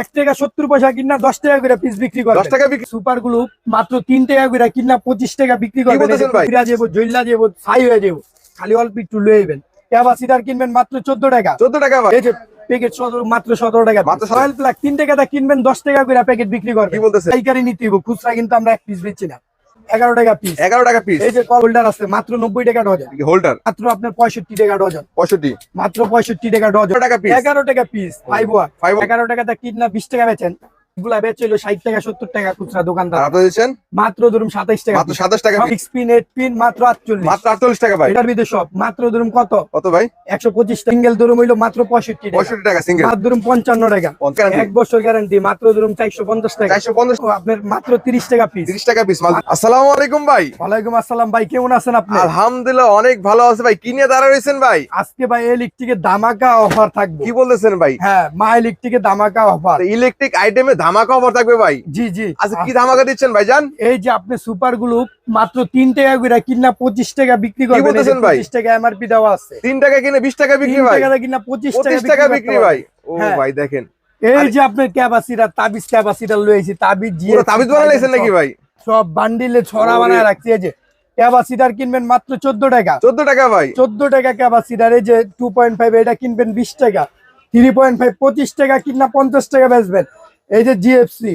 এক টাকা সত্তর পয়সা কিনা দশ টাকা করে পিস বিক্রি করে দশ টাকা বিক্রি সুপারগুলো মাত্র তিন টাকা করে কিনা পঁচিশ টাকা বিক্রি যাব জৈলা যাব ছাই হয়ে যাব খালি অল্প একটু এবার ক্যাপাসিটার কিনবেন মাত্র চোদ্দ টাকা। চোদ্দ টাকা এই যে প্যাকেট মাত্র সতেরো টাকা। মাত্র তিন টাকাটা কিনবেন দশ টাকা করে প্যাকেট বিক্রি করবেন? পাইকারি নিতে খুচরা কিন্তু আমরা এক পিস দিচ্ছি না। এগারো টাকা পিস এগারো টাকা পিস এই যে কল হোল্ডার আছে মাত্র নব্বই টাকা ডজন হোল্ডার মাত্র আপনার পঁয়ষট্টি টাকা ডজন পঁয়ষট্টি। মাত্র পঁয়ষট্টি টাকা ডজন টাকা পিস এগারো টাকা পিস ফাইভ ওয়ান ফাইভ এগারো টাকা কিনা বিশ টাকা বেচেন। এগুলা বেচে হলো ষাট টাকা সত্তর টাকা খুচরা দোকানদার। দিচ্ছেন মাত্র ধরুন সাতাইশ টাকা মাত্র সাতাশ টাকা। পিন এইট পিন মাত্র আটচল্লিশ। মাত্র আটচল্লিশ টাকা ভাই। এটার ভিতরে সব। মাত্র ধরুন কত? কত ভাই? একশো পঁচিশ সিঙ্গেল ধরুন হইল মাত্র পঁয়ষট্টি পঁয়ষট্টি টাকা সিঙ্গেল মাত্র ধরুন পঞ্চান্ন টাকা। এক বছর গ্যারান্টি মাত্র ধরুন চারশো পঞ্চাশ টাকা। চারশো পঞ্চাশ। আপনার মাত্র তিরিশ টাকা পিস তিরিশ টাকা পিস আসসালামু আলাইকুম ভাই। ওয়ালাইকুম আসসালাম ভাই কেমন আছেন আপনি? আলহামদুলিল্লাহ অনেক ভালো আছে ভাই। কি নিয়ে দাঁড়া রয়েছেন ভাই? আজকে ভাই ইলেকট্রিকের দামাকা অফার থাকবে। কি বলতেছেন ভাই? হ্যাঁ মা ইলেকট্রিকের দামাকা অফার ইলেকট্রিক আইটেমে ধামাকা অফার থাকবে ভাই। জি জি। আচ্ছা কি ধামাকা দিচ্ছেন ভাই জান? এই যে আপনি সুপারগুলো মাত্র তিন টাকা করে কিনা পঁচিশ টাকা বিক্রি করবেন বলতেছেন ভাই? পঁচিশ টাকা এমআরপি দেওয়া আছে। তিন টাকা কিনে বিশ টাকা বিক্রি ভাই? টাকা কিনা পঁচিশ পঁচিশ টাকা টাকা বিক্রি ভাই? ও হ্যাঁ। ভাই দেখেন। এই যে আপনার ক্যাপাসিটার তাবিজ ক্যাপাসিটার লয়েছি তাবিজ পুরো জিএসটি তাবিজ বানাইছেন নাকি ভাই? সব বান্ডিলে ছড়া বানায় রাখছি এই যে। ক্যাপাসিটার কিনবেন মাত্র চোদ্দ টাকা। চোদ্দ টাকা ভাই? চোদ্দ টাকা ক্যাপাসিটার এই যে টু পয়েন্ট ফাইভ এটা কিনবেন বিশ টাকা। থ্রি পয়েন্ট ফাইভ পঁচিশ টাকা কিনা পঞ্চাশ টাকা বেচবেন। এই যে জিএফসি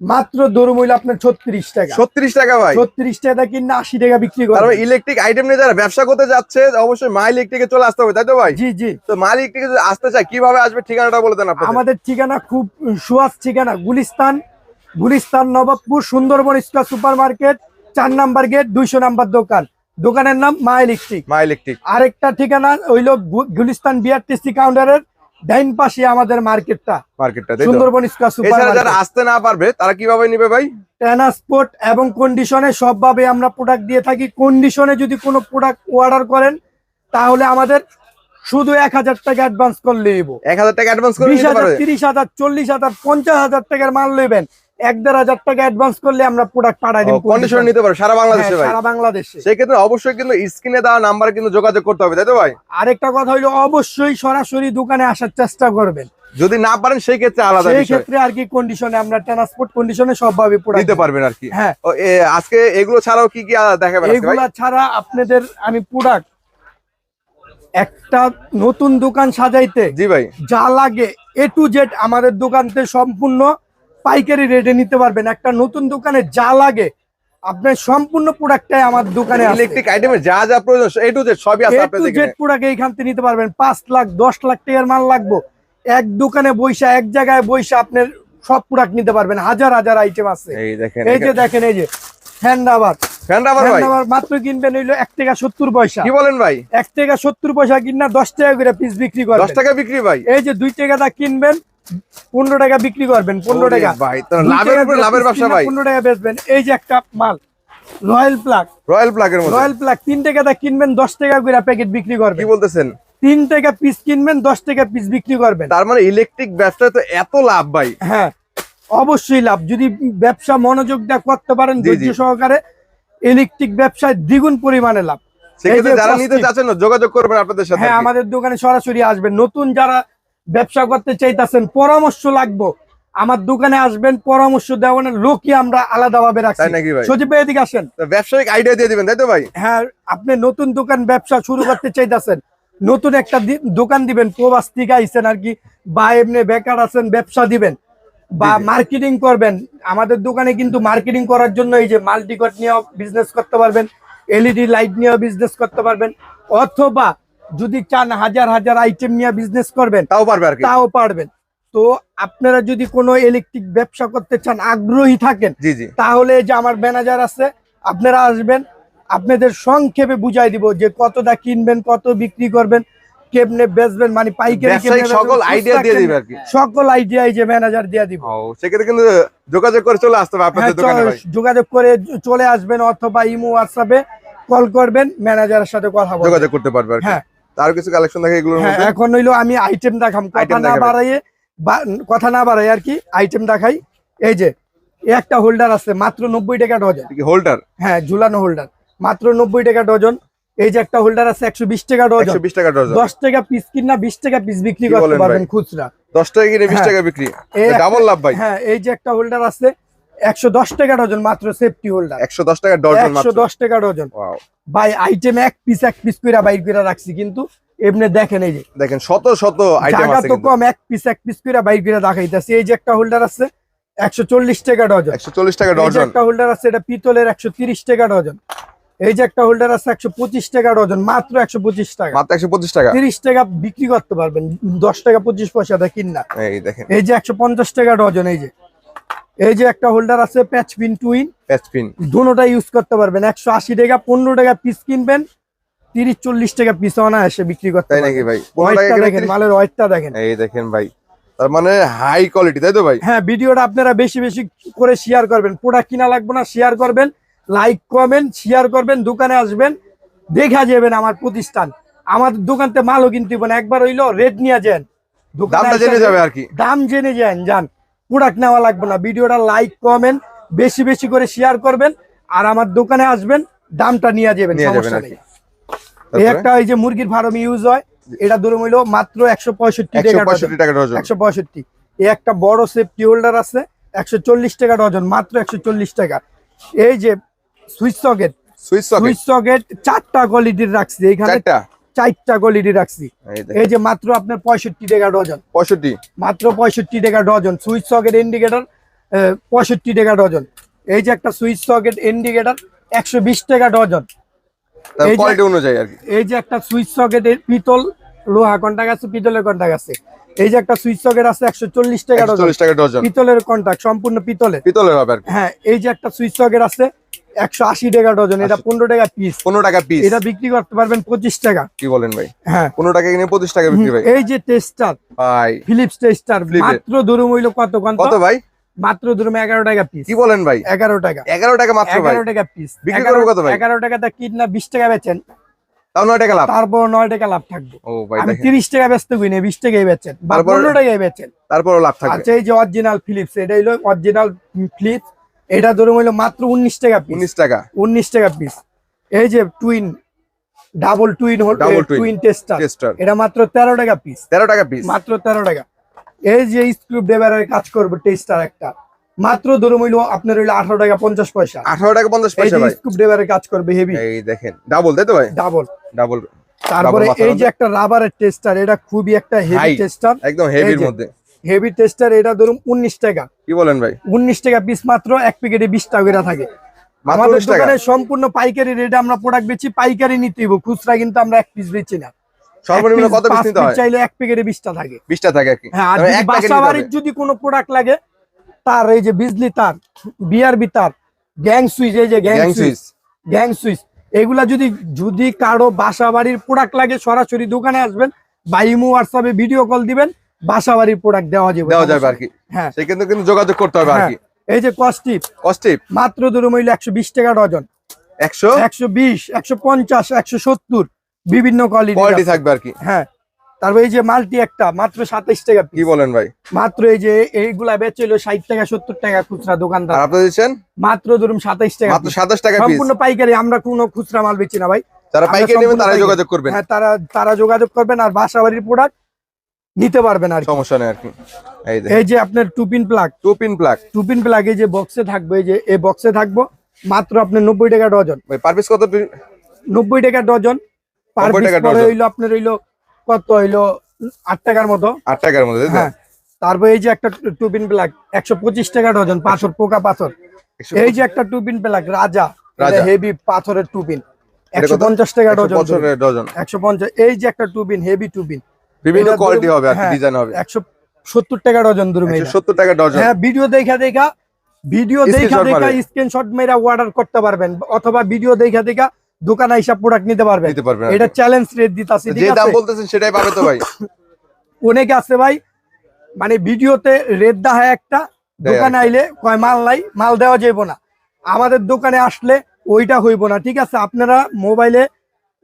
মাত্র দরুম হইল আপনার ছত্রিশ টাকা। ছত্রিশ টাকা ভাই। ছত্রিশ টাকা কিনা আশি টাকা বিক্রি করে ইলেকট্রিক আইটেম নিয়ে যারা ব্যবসা করতে যাচ্ছে অবশ্যই মা ইলেকট্রিকে চলে আসতে হবে তাই তো ভাই? জি জি। তো মা ইলেকট্রিকে যদি আসতে চায় কীভাবে আসবে ঠিকানাটা বলে দেন আমাদের ঠিকানা খুব সুয়াস ঠিকানা Gulistan Gulistan Nawabpur Sundarban square super market চার নাম্বার গেট দুইশো নাম্বার দোকান। দোকানের নাম মা ইলেকট্রিক মা ইলেকট্রিক আরেকটা ঠিকানা হইল গুলিস্তান বিআরটিসি কাউন্টারের ডাইন পাশে আমাদের মার্কেটটা। মার্কেটটা সুন্দরবন স্কোয়ার সুপার এছাড়া যারা আসতে না পারবে তারা কীভাবে নিবে ভাই? ট্রান্সপোর্ট এবং কন্ডিশনে সবভাবে আমরা প্রোডাক্ট দিয়ে থাকি। কন্ডিশনে যদি কোনো প্রোডাক্ট অর্ডার করেন তাহলে আমাদের শুধু এক হাজার টাকা অ্যাডভান্স করলে এক হাজার টাকা অ্যাডভান্স করে বিশ হাজার তিরিশ হাজার চল্লিশ হাজার পঞ্চাশ হাজার টাকার মাল নেবেন এক দেড় হাজার টাকা অ্যাডভান্স করলে আমরা প্রোডাক্ট পাঠাই দিব কন্ডিশনে নিতে সারা বাংলাদেশে ভাই। সারা বাংলাদেশে। সেক্ষেত্রে অবশ্যই কিন্তু স্ক্রিনে দেওয়া নাম্বার কিন্তু যোগাযোগ করতে হবে তাই তো ভাই? আরেকটা কথা অবশ্যই সরাসরি দোকানে আসার চেষ্টা করবেন। যদি না পারেন সেই ক্ষেত্রে আলাদা সেই ক্ষেত্রে আর কি কন্ডিশনে আমরা ট্রান্সপোর্ট কন্ডিশনে সবভাবে নিতে পারবেন আর কি। হ্যাঁ। আজকে এগুলো ছাড়াও কি কি দেখাবেন ভাই? ছাড়া আপনাদের আমি প্রোডাক্ট একটা নতুন দোকান সাজাইতে জি ভাই। যা লাগে এ টু জেড আমাদের দোকানতে সম্পূর্ণ পাইকারি রেটে নিতে পারবেন। একটা নতুন দোকানে যা লাগে আপনার সম্পূর্ণ প্রোডাক্টটাই আমার দোকানে ইলেকট্রিক আইটেমের যা যা প্রয়োজন এ টু জেড সবই আছে আপনাদের জেড এখানে। প্রোডাক্ট এইখান থেকে নিতে পারবেন। পাঁচ লাখ দশ লাখ টাকার মাল লাগবে। এক দোকানে বইসা এক জায়গায় বইসা আপনার সব প্রোডাক্ট নিতে পারবেন। হাজার হাজার আইটেম আছে। এই দেখেন এই যে দেখেন এই যে হ্যান্ড আবার মাত্র কিনবেন হইল এক টাকা সত্তর পয়সা। কি বলেন ভাই? এক টাকা সত্তর পয়সা কিনা দশ টাকা করে পিস বিক্রি দশ করবেন টাকা বিক্রি ভাই। এই যে দুই টাকা দা কিনবেন পনেরো টাকা বিক্রি করবেন পনেরো টাকা। ভাই লাভের উপরে লাভের ব্যবসা ভাই। পনেরো টাকা বেচবেন। এই যে একটা মাল রয়্যাল প্লাগ। রয়্যাল প্লাগের মধ্যে। রয়্যাল প্লাগ তিন টাকা দা কিনবেন দশ টাকা করে প্যাকেট বিক্রি করবেন। কি বলতেছেন? তিন টাকা পিস কিনবেন দশ টাকা পিস বিক্রি করবেন। তার মানে ইলেকট্রিক ব্যবসায় তো এত লাভ ভাই। হ্যাঁ অবশ্যই লাভ। যদি ব্যবসা মনোযোগ দিয়ে করতে পারেন। ধৈর্য সহকারে ইলেকট্রিক ব্যবসায় দ্বিগুণ পরিমাণে লাভ। সেক্ষেত্রে যারা নিতে চাচ্ছেন যোগাযোগ করবেন আপনাদের সাথে হ্যাঁ আমাদের দোকানে সরাসরি আসবেন। নতুন যারা ব্যবসা করতে চাইতেছেন পরামর্শ লাগবো। আমার দোকানে আসবেন পরামর্শ দেওয়ানোর লোকই আমরা আলাদা ভাবে রাখছি সজীব ভাই এদিকে আসেন। ব্যবসায়িক আইডিয়া দিয়ে দিবেন তাই তো ভাই? হ্যাঁ আপনি নতুন দোকান ব্যবসা শুরু করতে চাইতেছেন নতুন একটা দোকান দিবেন প্রবাস থেকে আইসেন আর কি বা এমনি বেকার আছেন ব্যবসা দিবেন বা। মার্কেটিং করবেন। আমাদের দোকানে কিন্তু মার্কেটিং করার জন্য এই যে মাল্টিকট নিয়েও বিজনেস করতে পারবেন এলইডি লাইট নিয়েও বিজনেস করতে পারবেন অথবা যদি চান হাজার হাজার আইটেম নিয়ে বিজনেস করবেন তাও পারবে তাও পারবেন। তো আপনারা যদি কোনো ইলেকট্রিক ব্যবসা করতে চান আগ্রহী থাকেন তাহলে যে আমার ম্যানেজার আছে আপনারা আসবেন আপনাদের সংক্ষেপে বুঝাই দিব যে কতটা কিনবেন কত বিক্রি করবেন কেমনে বেচবেন মানে পাইকারি সকল আইডিয়া দিয়ে দিবে আর কি। সকল আইডিয়া এই যে ম্যানেজার দিয়ে দিব। সেক্ষেত্রে কিন্তু যোগাযোগ করে চলে আসতে হবে হ্যাঁ, আপনাদের দোকানে ভাই। যোগাযোগ করে চলে আসবেন অথবা ইমো হোয়াটসঅ্যাপে কল করবেন ম্যানেজারের সাথে কথা বলবেন। যোগাযোগ করতে পারবে হ্যাঁ তার কিছু কালেকশন দেখে এগুলোর হ্যাঁ মধ্যে? এখন হইল আমি আইটেম দেখাম কথা না বাড়াইয়ে কথা না বাড়াই আর কি আইটেম দেখাই। এই যে একটা হোল্ডার আছে মাত্র নব্বই টাকা ডজন হোল্ডার হ্যাঁ ঝুলানো হোল্ডার মাত্র নব্বই টাকা ডজন এই যে একটা হোল্ডার আছে একশো বিশ টাকা ডজন বিশ টাকা ডজন দশ টাকা পিস কিনা বিশ টাকা পিস বিক্রি করতে পারবেন খুচরা। দশ টাকা কিনে বিশ হ্যাঁ। টাকা বিক্রি। ডাবল লাভ ভাই। হ্যাঁ এই যে একটা হোল্ডার আছে একশো দশ টাকা ডজন মাত্র সেফটি হোল্ডার একশো দশ টাকা ডজন একশো দশ টাকা ডজন. ভাই আইটেম এক পিস এক পিস করে বাইর করে রাখছি কিন্তু এমনি দেখেন এই যে। দেখেন শত শত আইটেম আছে তো কম এক পিস এক পিস করে বাইর করে দেখাইতেছি। এই যে একটা হোল্ডার আছে একশো চল্লিশ টাকা ডজন। একশো চল্লিশ টাকা এই যে ডজন। একটা হোল্ডার আছে এটা পিতলের একশো তিরিশ টাকা ডজন। এই যে একটা হোল্ডার আছে একশো পঁচিশ টাকা ডজন মাত্র একশো পঁচিশ টাকা। মাত্র একশো পঁচিশ টাকা। তিরিশ টাকা বিক্রি করতে পারবেন দশ টাকা পঁচিশ পয়সা দেয় কিনা এই দেখেন। এই যে একশো পঞ্চাশ টাকা ডজন এই যে। এই যে একটা হোল্ডার আছে patch pin twin patch pin দুটোটা use করতে পারবেন। একশো আশি টাকা পনেরো টাকা পিস কিনবেন তিরিশ চল্লিশ টাকা পিস অনায়াসে বিক্রি করতে তাই নাকি ভাই? দেখেন মালের ওয়েটটা দেখেন। এই দেখেন ভাই তার মানে হাই কোয়ালিটি তাই তো ভাই? হ্যাঁ ভিডিওটা আপনারা বেশি বেশি করে শেয়ার করবেন। প্রোডাক্ট কিনা লাগবে না শেয়ার করবেন লাইক কমেন্ট শেয়ার করবেন দোকানে আসবেন দেখা যাবেন আমার প্রতিষ্ঠান। আমার দোকানতে মালও কিনতে একবার হইল রেট নিয়ে যান। দোকানে আইসা জেনে যাবে আর কি। দাম জেনে যান যান। প্রোডাক্ট নেওয়া লাগবে না। ভিডিওটা লাইক কমেন্ট বেশি বেশি করে শেয়ার করবেন আর আমার দোকানে আসবেন দামটা নিয়ে যাবেন সমস্যা আর নেই। এই একটা ওই যে মুরগির ফার্ম ইউজ হয় এটা ধরুন হইল মাত্র একশো পঁয়ষট্টি একশো টাকা ডজন। একশো পঁয়ষট্টি। এই একটা বড় সেফটি হোল্ডার আছে একশো চল্লিশ টাকা ডজন মাত্র একশো চল্লিশ টাকা। এই যে সুইচ সকেট সুইচ সকেট চারটা কোয়ালিটির রাখছি। এখানে চারটা কোয়ালিটি রাখছি। এই যে মাত্র আপনার পঁয়ষট্টি টাকা ডজন। পঁয়ষট্টি? মাত্র পঁয়ষট্টি টাকা ডজন। সুইচ সকেট ইন্ডিকেটর পঁয়ষট্টি টাকা ডজন। এই যে একটা সুইচ সকেট ইন্ডিকেটর একশো বিশ টাকা ডজন। এই যে- অনুযায়ী আর কি। এই যে একটা সুইচ সকেটের পিতল লোহা কন্টাক্ট আছে পিতলের কন্টাক্ট আছে। এই যে একটা সুইচ সকেট আছে একশো চল্লিশ টাকা ডজন। চল্লিশ টাকা ডজন। পিতলের কন্টাক্ট সম্পূর্ণ পিতলের। পিতলের হবে হ্যাঁ এই যে একটা সুইচ সকেট আছে একশো আশি টাকা ডজন এটা আশি। পনেরো টাকা পিস পনেরো টাকা পিস এটা বিক্রি করতে পারবেন পঁচিশ টাকা। কি বলেন ভাই? হ্যাঁ। পনেরো টাকা কিনে পঁচিশ টাকা বিক্রি ভাই। এই যে টেস্টার ভাই। ফিলিপস টেস্টার মাত্র ধরুন হইল কত কত? কত ভাই? মাত্র ধরুন এগারো টাকা পিস কি বলেন ভাই? এগারো টাকা। এগারো টাকা মাত্র ভাই। এগারো টাকা পিস বিক্রি করব কত ভাই? এগারো টাকাটা কিনা বিশ টাকা বেচেন। তাও নয় টাকা লাভ? তারপর নয় টাকা লাভ থাকবে। ও ভাই আমি তিরিশ টাকা বেচতে কিনে বিশ টাকাই বেচেন। বা তারপর- পনেরো টাকাই বেচেন। তারপরও লাভ থাকবে। আচ্ছা এই যে অরিজিনাল ফিলিপস এটা হইল অরিজিনাল ফিলিপস এটা ধরুন হইল মাত্র উনিশ টাকা পিস উনিশ টাকা। উনিশ টাকা পিস এই যে টুইন ডাবল টুইন হল টুইন টেস্টার এটা মাত্র তেরো টাকা পিস তেরো টাকা পিস মাত্র তেরো টাকা। এই যে স্ক্রু ড্রাইভারের কাজ করবে টেস্টার একটা। মাত্র ধরুন হইল আপনার হইল আঠারো টাকা পঞ্চাশ পয়সা। আঠারো টাকা পঞ্চাশ পয়সা স্ক্রু ড্রাইভারের কাজ করবে হেভি এই দেখেন ডাবল তাই তো ভাই? ডাবল ডাবল তারপরে এই যে একটা রাবারের টেস্টার এটা খুবই একটা হেভি টেস্টার একদম হেভির মধ্যে। হেভি টেস্টার এটা ধরুন উনিশ টাকা। কি বলেন ভাই? উনিশ টাকা পিস মাত্র এক প্যাকেটে বিশ টাকা থাকে। আমাদের দোকানে সম্পূর্ণ পাইকারি রেটে আমরা প্রোডাক্ট বেচি পাইকারি নিতে খুচরা কিন্তু আমরা এক পিস বেচি না। সর্বনিম্ন কত পিস নিতে হয়? চাইলে এক প্যাকেটে বিশটা থাকে। আর কি। হ্যাঁ যদি কোনো প্রোডাক্ট লাগে তার এই যে বিজলি তার বিআরবি তার গ্যাং সুইচ এই যে গ্যাং সুইচ গ্যাং সুইচ এগুলা যদি যদি কারও বাসা বাড়ির প্রোডাক্ট লাগে সরাসরি দোকানে আসবেন বা ইমো হোয়াটসঅ্যাপে ভিডিও কল দিবেন বাসা বাড়ির প্রোডাক্ট দেওয়া যাবে দেওয়া যাবে আর কি। হ্যাঁ। সে কিন্তু যোগাযোগ করতে হবে আর হ্যাঁ। কি। এই যে কস্টিপ কস্টিপ মাত্র ধরুন হইল একশো বিশ টাকা ডজন। একশো? একশো বিশ একশো পঞ্চাশ একশো সত্তর বিভিন্ন কোয়ালিটি কোয়ালিটি থাকবে আর কি। হ্যাঁ। তারপর এই যে মাল্টি একটা মাত্র সাতাইশ টাকা কি বলেন ভাই? মাত্র এই যে এইগুলা বেচছিল ষাট টাকা সত্তর টাকা খুচরা দোকানদার। আপনি দিচ্ছেন? মাত্র ধরুন সাতাইশ টাকা মাত্র। সাতাশ টাকা পিস সম্পূর্ণ পাইকারি আমরা কোনো খুচরা মাল বেচি না ভাই। তারা পাইকারি নেবেন পাইকারি। যোগাযোগ করবেন। হ্যাঁ তারা তারা যোগাযোগ করবেন আর বাসাবাড়ির প্রোডাক্ট নিতে পারবেন আর সমস্যা নেই আর কি। এই যে আপনার two pin plug. Two pin plug. Two pin plug এই যে বক্সে থাকবে এই যে এই বক্সে থাকব মাত্র আপনার নব্বই টাকা ডজন। ভাই পার পিস কত নব্বই টাকা ডজন। পার 90 পিস হইল আপনার হইল কত হইল? আট টাকার মতো। আট টাকার মধ্যে তাই তো? হ্যাঁ। তারপর এই যে একটা টুপিন প্লাগ একশো পঁচিশ টাকা ডজন পাথর পোকা পাথর। এই যে একটা টুপিন প্লাগ রাজা রাজা। হেভি পাথরের টুপিন। একশো? পঞ্চাশ টাকা ডজন ডজন। একশো পঞ্চাশ এই যে একটা টুপিন হেভি টুপিন। বিভিন্ন কোয়ালিটি হবে আর হ্যাঁ, ডিজাইন হবে। একশো সত্তর টাকা ডজন একশো এটা। টাকা ডজন। হ্যাঁ ভিডিও দেখা দেখা ভিডিও দেখা দেখা। স্ক্রিনশট মেরা অর্ডার করতে পারবেন অথবা ভিডিও দেখা দেখা দোকানে হিসাব প্রোডাক্ট নিতে পারবেন। নিতে পারবেন এটা চ্যালেঞ্জ রেট দিতাছি যে দাম বলতেছেন সেটাই পাবে তো ভাই। অনেকে আছে ভাই মানে ভিডিওতে রেট দেখায় একটা দোকানে আইলে কয় মাল নাই মাল দেওয়া যাইব না। আমাদের দোকানে আসলে ওইটা হইব না ঠিক আছে? আপনারা মোবাইলে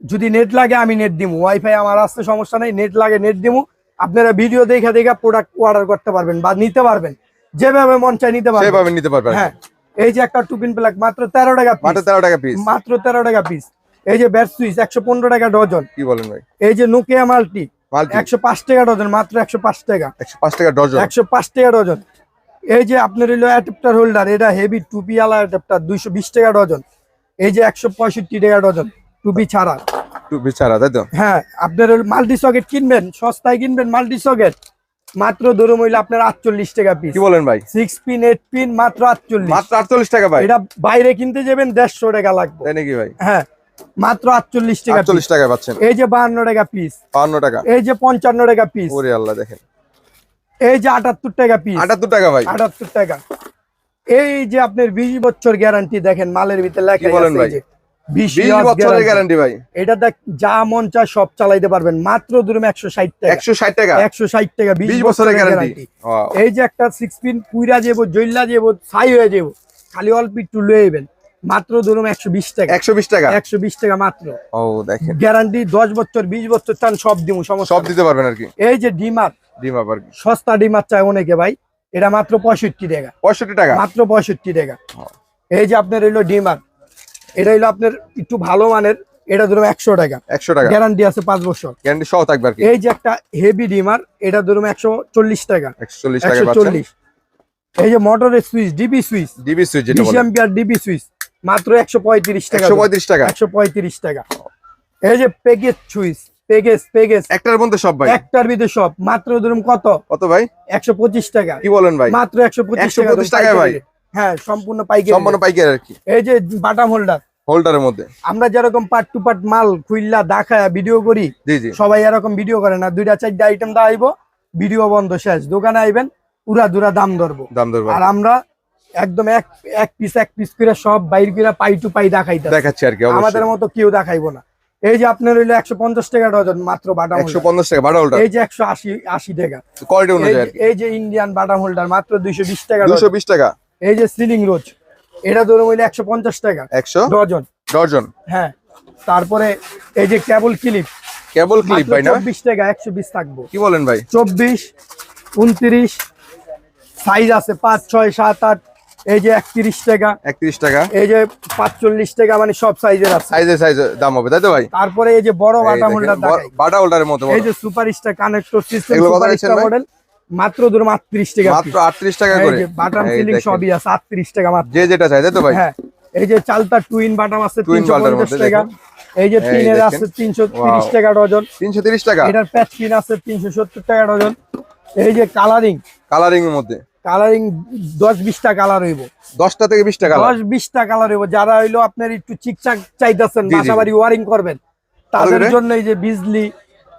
যদি নেট লাগে আমি নেট দিমু। ওয়াইফাই আমার আসতে সমস্যা নাই নেট লাগে নেট দিমু। আপনারা ভিডিও দেখা দেখে প্রোডাক্ট অর্ডার করতে পারবেন বা নিতে পারবেন। যেভাবে মন চাই নিতে পারবেন। সেভাবে নিতে পারবেন। হ্যাঁ এই যে একটা টুপিন প্লাক মাত্র তেরো টাকা পিস মাত্র পিস তেরো টাকা পিস মাত্র তেরো টাকা পিস এই যে ব্যাট সুইচ একশো পনেরো টাকা ডজন কি বলেন ভাই? এই যে নোকিয়া মাল্টি মাল্টি একশো পাঁচ টাকা ডজন মাত্র একশো পাঁচ টাকা। একশো পাঁচ টাকা ডজন একশো পাঁচ টাকা ডজন এই যে আপনার হইল অ্যাডাপ্টার হোল্ডার এটা হেভি টুপি আলা অ্যাডাপ্টার দুইশো বিশ টাকা ডজন এই যে একশো পঁয়ষট্টি টাকা ডজন টুপি ছাড়া। টুপি ছাড়া তাই তো? হ্যাঁ আপনার মাল্টি সকেট কিনবেন সস্তায় কিনবেন মাল্টি সকেট মাত্র ধরুন হইল আপনার আটচল্লিশ টাকা পিস কি বলেন ভাই? সিক্স পিন এইট পিন মাত্র আটচল্লিশ। মাত্র আটচল্লিশ টাকা ভাই? এটা বাইরে কিনতে যাবেন দেড়শো টাকা লাগবে। তাই নাকি ভাই? হ্যাঁ মাত্র আটচল্লিশ টাকা আটচল্লিশ টাকা পাচ্ছেন। এই যে বাহান্ন টাকা পিস বাহান্ন টাকা। এই যে পঞ্চান্ন টাকা পিস ওরে আল্লাহ দেখেন। এই যে আটাত্তর টাকা পিস আটাত্তর টাকা ভাই। আটাত্তর টাকা। এই যে আপনার বিশ বছর গ্যারান্টি দেখেন মালের ভিতরে লেখা বলেন ভাই? 20 বছরের গ্যারান্টি ভাই। এটা দেখ যা মন চায় সব চালাইতে পারবেন। মাত্র ধরুন একশো ষাট টাকা। একশো ষাট টাকা? একশো ষাট টাকা বিশ বিশ বছরের গ্যারান্টি এই যে একটা সিক্স পিন পুইরা যাব জইল্লা যাব ছাই হয়ে যাব খালি অল্প একটু লয়ে মাত্র ধরুন একশো বিশ টাকা। একশো বিশ টাকা? একশো বিশ টাকা মাত্র। ও দেখেন। গ্যারান্টি দশ বছর বিশ বছর চান সব দিব সমস্যা সব দিতে পারবেন আর কি। এই যে ডিমার ডিম আবার সস্তা ডিমার চায় অনেকে ভাই। এটা মাত্র পঁয়ষট্টি টাকা। পঁয়ষট্টি টাকা? মাত্র পঁয়ষট্টি টাকা। এই যে আপনার হইল ডিমার এটা হইল আপনার একটু ভালো মানের এটা ধরুন একশো টাকা। একশো টাকা। গ্যারান্টি আছে পাঁচ বছর। গ্যারান্টি সহ থাকবে আর কি। এই যে একটা হেভি ডিমার এটা ধরুন একশো চল্লিশ টাকা। একশো চল্লিশ এই যে মোটরের switch DB switch DB switch DB switch মাত্র একশো পঁয়ত্রিশ টাকা। একশো পঁয়ত্রিশ টাকা। একশো পঁয়ত্রিশ টাকা। এই যে পেগেজ সুইচ পেগেজ পেগেজ একটার মধ্যে সব ভাই। একটার ভিতরে সব। মাত্র ধরুন কত? কত ভাই? একশো পঁচিশ টাকা। কি বলেন ভাই? মাত্র একশো পঁচিশ টাকা ভাই? হ্যাঁ সম্পূর্ণ পাইকারি সম্পূর্ণ পাইকারি আর কি। এই যে বাটাম হোল্ডার হোল্ডারের মধ্যে। আমরা যেরকম পার্ট টু পার্ট মাল খুইল্লা দেখায় ভিডিও করি সবাই এরকম ভিডিও করে না দুইটা চারটা আইটেম দা ভিডিও বন্ধ শেষ। দোকানে আইবেন পুরা দুরা দাম ধরবো। দাম ভাই আর আমরা একদম এক এক পিস এক পিস করে সব বাইর করে পাই টু পাই দেখাইতে দেখাচ্ছি আর কি আমাদের মতো কেউ দেখাইবো না। এই যে আপনার হইল একশো পঞ্চাশ টাকা ডজন মাত্র বাটাম একশো হোল্ডার পঞ্চাশ টাকা বারো হোল্ডার এই যে একশো আশি আশি টাকা। কোয়ালিটি এই অনুযায়ী যে- এই যে ইন্ডিয়ান বাটাম হোল্ডার মাত্র দুইশো বিশ টাকা দুশো বিশ টাকা। এই যে সিলিং রোজ এটা ধরুন হইল একশো পঞ্চাশ টাকা। একশো? ডজন। ডজন? হ্যাঁ তারপরে এই যে কেবল ক্লিপ। কেবল ক্লিপ ভাই না? চব্বিশ টাকা একশো বিশ থাকব। কি বলেন ভাই? চব্বিশ উনত্রিশ সাইজ আছে পাঁচ ছয় সাত আট এই যে একত্রিশ টাকা। একত্রিশ টাকা। এই যে পাঁচচল্লিশ টাকা মানে সব সাইজের আছে। সাইজে সাইজে দাম হবে তাই তো ভাই? তারপরে এই যে বড় বাটা হোল্ডার বাটা হোল্ডারের মতো এই যে super star connector system super star model মাত্র ধরুন আটত্রিশ টাকা মাত্র আটত্রিশ টাকা করে। বাটাম সিলিং সবই আছে আটত্রিশ টাকা মাত্র। যে যেটা চাই তাই তো ভাই? হ্যাঁ এই যে চালতা টুইন বাটাম আছে তিনশো পঞ্চাশ টাকা। এই যে দেখেন। আছে তিনশো তিরিশ টাকা ডজন। তিনশো তিরিশ টাকা? এটার প্যাচ পিন আছে তিনশো সত্তর টাকা ডজন। এই যে কালারিং কালারিং এর মধ্যে? কালারিং দশ বিশটা কালার হইব দশটা থেকে বিশ টাকা দশ বিশটা কালার হইব যারা হইল আপনার একটু চিকচাক চাইতেছেন। বাসা বাড়ি ওয়ারিং করবেন তাদের জন্য এই যে বিজলি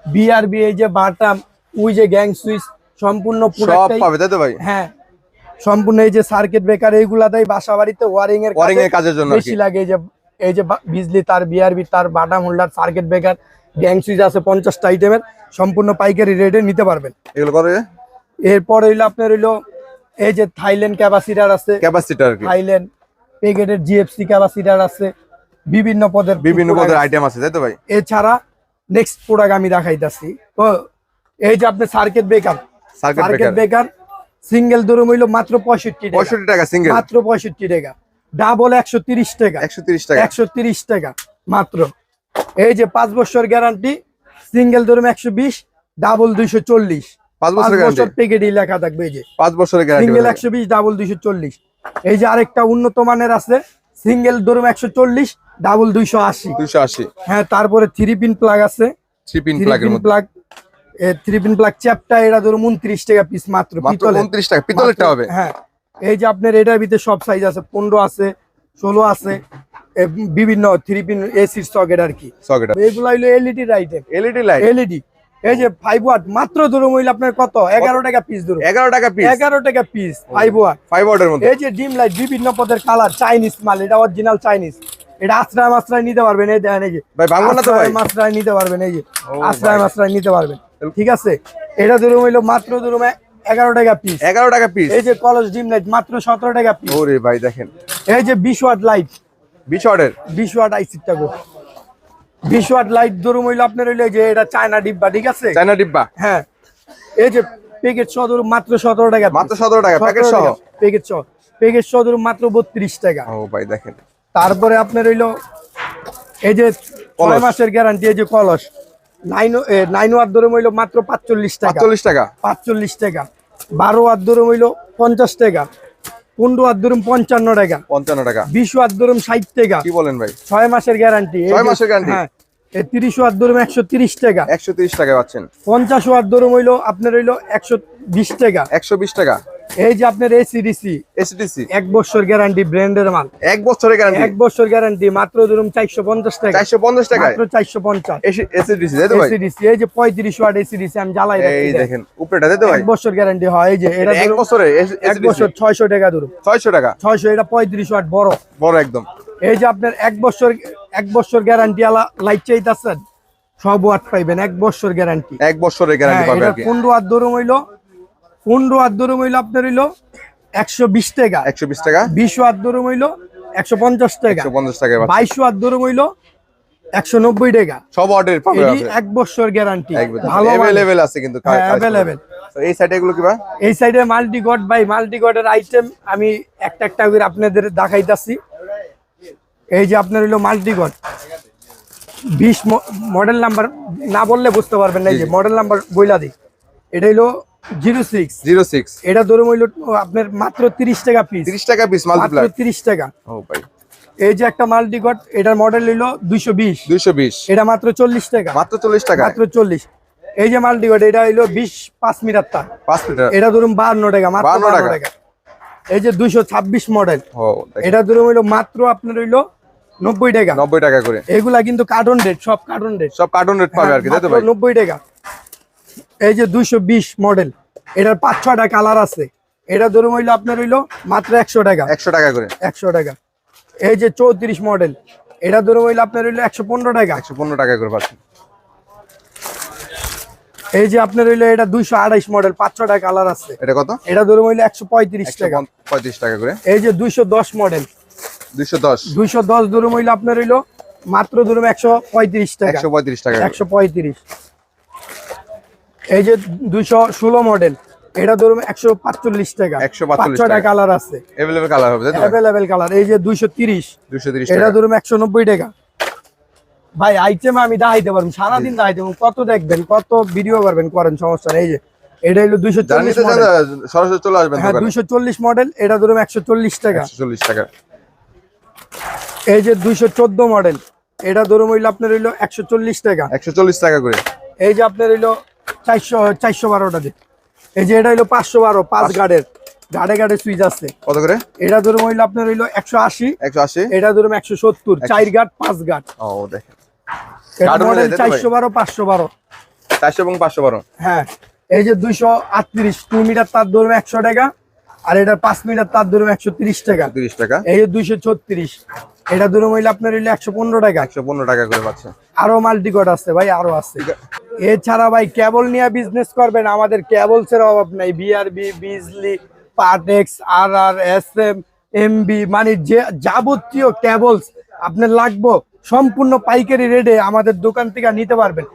বিআরবি এই যে বাটাম ওই যে গ্যাং সুইচ সম্পূর্ণ সব পাবে তাই তো ভাই? হ্যাঁ। সম্পূর্ণ এই যে সার্কিট ব্রেকার এইগুলাতেই বাসা বাড়িতে ওয়ারিং এর ওয়ারিং এর কাজের জন্য বেশি লাগে এই যে এই যে বিজলি তার বিআরবি তার batten holder circuit breaker gang switch আছে পঞ্চাশটা আইটেমের সম্পূর্ণ পাইকারি রেটে নিতে পারবেন। এগুলো করে এরপর হইল আপনার হইল এই যে থাইল্যান্ড ক্যাপাসিটার আছে। ক্যাপাসিটার থাইল্যান্ড পেকেটের জিএফসি ক্যাপাসিটার আছে বিভিন্ন পদের বিভিন্ন পদের আইটেম আছে তাই তো ভাই? এছাড়া নেক্সট প্রোডাক্ট আমি দেখাইতাছি। তো এই যে আপনি circuit breaker circuit breaker single দরম হইল মাত্র পঁয়ষট্টি পঁয়ষট্টি টাকা সিঙ্গেল মাত্র পঁয়ষট্টি টাকা। ডাবল একশো তিরিশ টাকা। একশো তিরিশ টাকা। একশো তিরিশ টাকা মাত্র। এই যে পাঁচ বছর গ্যারান্টি সিঙ্গেল ধরুন একশো বিশ ডাবল দুইশো চল্লিশ। পাঁচ বছর প্যাকেটই লেখা থাকবে এই যে। পাঁচ বছরের সিঙ্গেল একশো বিশ ডাবল দুইশো চল্লিশ। এই যে আরেকটা উন্নত মানের আছে সিঙ্গেল ধরুন একশো চল্লিশ ডাবল দুইশো আশি। দুশো আশি। হ্যাঁ তারপরে থ্রি পিন প্লাগ আছে। থ্রি পিন প্লাগ চ্যাপটা এটা ধরুন উনত্রিশ টাকা পিস মাত্র উনত্রিশ টাকা পিতলেরটা হবে? হ্যাঁ। এই যে আপনার এটার ভিতরে সব সাইজ আছে পনেরো আছে ষোলো আছে বিভিন্ন থ্রি পিন এসির সকেট আর কি। সকেট এগুলো হইল LED item LED light LED এই যে ফাইভ ওয়াট মাত্র ধরুন হইল আপনার কত? এগারো টাকা পিস ধরুন এগারো টাকা পিস এগারো টাকা পিস ফাইভ ওয়াট ফাইভ ওয়াটের মধ্যে। এই যে ডিম লাইট বিভিন্ন পদের কালার চাইনিজ মাল এটা অরিজিনাল চাইনিজ এটা আশ্রয় মাশ্রয় নিতে পারবেন এই দেখেন এই যে। ভাই ভাঙবো না তো ভাই? আশ্রয় মাশ্রয় নিতে পারবেন এই যে। আশ্রয়। মাশ্রয় নিতে পারবেন। ঠিক আছে? এটা ধরুন হইল মাত্র ধরুন এগারো টাকা পিস এগারো টাকা পিস এই যে কলেজ ডিম লাইট মাত্র সতেরো টাকা পিস ওরে ভাই দেখেন। এই যে বিশ ওয়াট লাইট বিশ ওয়াটের? বিশ ওয়াট আইসিটা গো। বিশ ওয়াট লাইট ধরুন হইল আপনার হইল যে এটা চায়না ডিব্বা ঠিক আছে? চায়না ডিব্বা? হ্যাঁ। এই যে প্যাকেট সহ ধরুন মাত্র সতেরো টাকা মাত্র 17 টাকা, packet সহ? প্যাকেট সহ। প্যাকেট সহ ধরুন মাত্র বত্রিশ টাকা। ও ভাই দেখেন। তারপরে আপনার হইল এই যে ছয় মাসের গ্যারান্টি এই যে কলস। নাইন ওয়ার ধরে মইল মাত্র পাঁচচল্লিশ টাকা। পাঁচচল্লিশ টাকা। পাঁচচল্লিশ টাকা। বারো ওয়ার ধরে মইল পঞ্চাশ টাকা। পনেরো ধরুন পঞ্চান্ন টাকা। পঞ্চান্ন টাকা। বিশ ওয়ার ধরুন ষাট টাকা। কি বলেন ভাই? ছয় মাসের গ্যারান্টি ছয় মাসের? হ্যাঁ তিরিশ ওয়ার ধরুন একশো তিরিশ টাকা। একশো তিরিশ টাকা পাচ্ছেন। পঞ্চাশ ওয়ার ধরুন হইল আপনার হইল একশো বিশ টাকা। একশো বিশ টাকা। এই যে আপনার এসিডিসি এসডিসি এক বছর গ্যারান্টি ব্র্যান্ডের মাল। এক বছরের গ্যারান্টি এক বছর গ্যারান্টি মাত্র ধরুন চারশো পঞ্চাশ টাকা। চারশো পঞ্চাশ টাকায়? মাত্র চারশো পঞ্চাশ। এসডিসি এসিডিসি এই যে পঁয়ত্রিশ ওয়াট এসিডিসি আমি জ্বালাই এই দেখেন উপরেটা তাই ভাই? এক বছর গ্যারান্টি হয় এই যে এটা এক ধরুন বছরে এক বছর ছয়শো টাকা ধরুন। ছয়শো টাকা। ছয়শো এটা পঁয়ত্রিশ ওয়াট বড়। বড় একদম। এই যে আপনার এক বছর এক বছর গ্যারান্টি আলা লাইট চাইতেছেন সব ওয়াট পাইবেন এক বছর গ্যারান্টি এক বছরের গ্যারান্টি পাবে আর কি। পনেরো হাত দরম হইল পনেরো হাত দরম হইল আপনার হইল একশো বিশ টাকা। একশো বিশ টাকা। বিশ হাত হইল একশো পঞ্চাশ টাকা। পঞ্চাশ টাকা। বাইশ হাত হইল একশো নব্বই টাকা। সব অর্ডার এক বছর গ্যারান্টি ভালো অ্যাভেলেবেল আছে কিন্তু অ্যাভেলেবেল এই সাইডে এগুলো কি ভাই? এই সাইডে মাল্টি গড মাল্টি গডের আইটেম আমি একটা একটা করে আপনাদের দেখাইতাছি। এই যে আপনার হইল মাল্টি গড বিশ মডেল নাম্বার না বললে বুঝতে পারবেন না এই যে মডেল নাম্বার বইলা দিই। এটা হইল জিরো সিক্স। Zero six. এটা হইল আপনার মাত্র তিরিশ টাকা পিস তিরিশ টাকা পিস মাত্র তিরিশ টাকা। ও ভাই। এই যে একটা মাল্টি এটার মডেল দুইশো বিশ। দুইশো বিশ। এটা মাত্র চল্লিশ টাকা। মাত্র চল্লিশ টাকা মাত্র চল্লিশ। এই যে মাল্টি এটা হইল বিশ পাঁচ মিটার তার। পাঁচ এটা ধরুন বাহান্ন টাকা মাত্র বাহান্ন টাকা। এই যে দুইশো ছাব্বিশ মডেল এটা ধরুন হইল মাত্র আপনার হইল নব্বই টাকা। নব্বই টাকা করে। এগুলা কিন্তু কার্টন রেট সব কার্টন রেট সব কার্টুন রেট পাবে আর কি নব্বই টাকা। এই যে দুইশো বিশ মডেল এটার পাঁচ ছটা কালার আছে। এটা ধরুন হইল আপনার হইল মাত্র একশো টাকা। একশো টাকা করে। একশো টাকা। এই যে চৌত্রিশ মডেল এটা ধরুন হইল আপনার হইল একশো পনেরো টাকা। একশো পনেরো টাকা করে পাচ্ছেন। এই যে আপনার হইল এটা দুইশো আড়াইশ মডেল পাঁচ ছটা কালার আছে। এটা কত? এটা ধরুন হইল একশো পঁয়ত্রিশ টাকা। পঁয়ত্রিশ টাকা করে। এই যে দুইশো দশ মডেল দুইশো দশ। দুইশো দশ ধরুন হইল আপনার হইল মাত্র ধরুন একশো পঁয়ত্রিশ টাকা। একশো পঁয়ত্রিশ টাকা একশো পঁয়ত্রিশ। এই যে দুইশো ষোলো মডেল এটা ধরুন একশো পাঁচচল্লিশ টাকা। একশো পাঁচ টাকা। কালার আছে। এভেলেবেল কালার হবে অ্যাভেলেবেল কালার এই যে দুইশো তিরিশ দুইশো তিরিশ এটা ধরুন একশো নব্বই টাকা। ভাই আইটেম আমি দেখাইতে পারব সারাদিন দেখাইতে পারব কত দেখবেন কত ভিডিও করবেন করেন সমস্যা এই যে। এটা হলো দুইশো চল্লিশ সরাসরি চলে আসবেন হ্যাঁ দুইশো চল্লিশ মডেল এটা ধরুন একশো চল্লিশ টাকা। চল্লিশ টাকা। এই যে দুইশো চোদ্দ মডেল এটা ধরুন হইল আপনার হইল একশো চল্লিশ টাকা। একশো চল্লিশ টাকা করে। এই যে আপনার হইল চারশো চারশো বারোটা দিয়ে এই যে এটা হইল পাঁচশো বারো পাঁচ গার্ডের গাড়ে গাড়ে সুইচ আছে কত করে? এটা ধরুন হইল আপনার হইল একশো আশি। একশো আশি। এটা ধরুন একশো সত্তর চার গার্ড পাঁচ গার্ড ও দেখেন? চারশো বারো পাঁচশো বারো। চারশো এবং পাঁচশো বারো। হ্যাঁ। এই যে দুইশো আটত্রিশ টু মিটার তার ধরুন একশো টাকা আর এটা পাঁচ মিটার তার ধরুন একশো তিরিশ টাকা। তিরিশ টাকা। এই যে দুইশো ছত্রিশ এটা ধরুন হইল আপনার হইল একশো পনেরো টাকা। একশো পনেরো টাকা করে পাচ্ছে। আরও মাল্টিকট আছে ভাই আরও আছে। এছাড়া ভাই কেবল নিয়ে বিজনেস করবেন, আমাদের কেবলস এর অভাব নাই। বিআরবি বিজলি পাটেক্স আর আর এস এম এমবি মানে যে যাবতীয় কেবলস আপনার লাগবো, সম্পূর্ণ পাইকারি রেটে আমাদের দোকান থেকে নিতে পারবেন।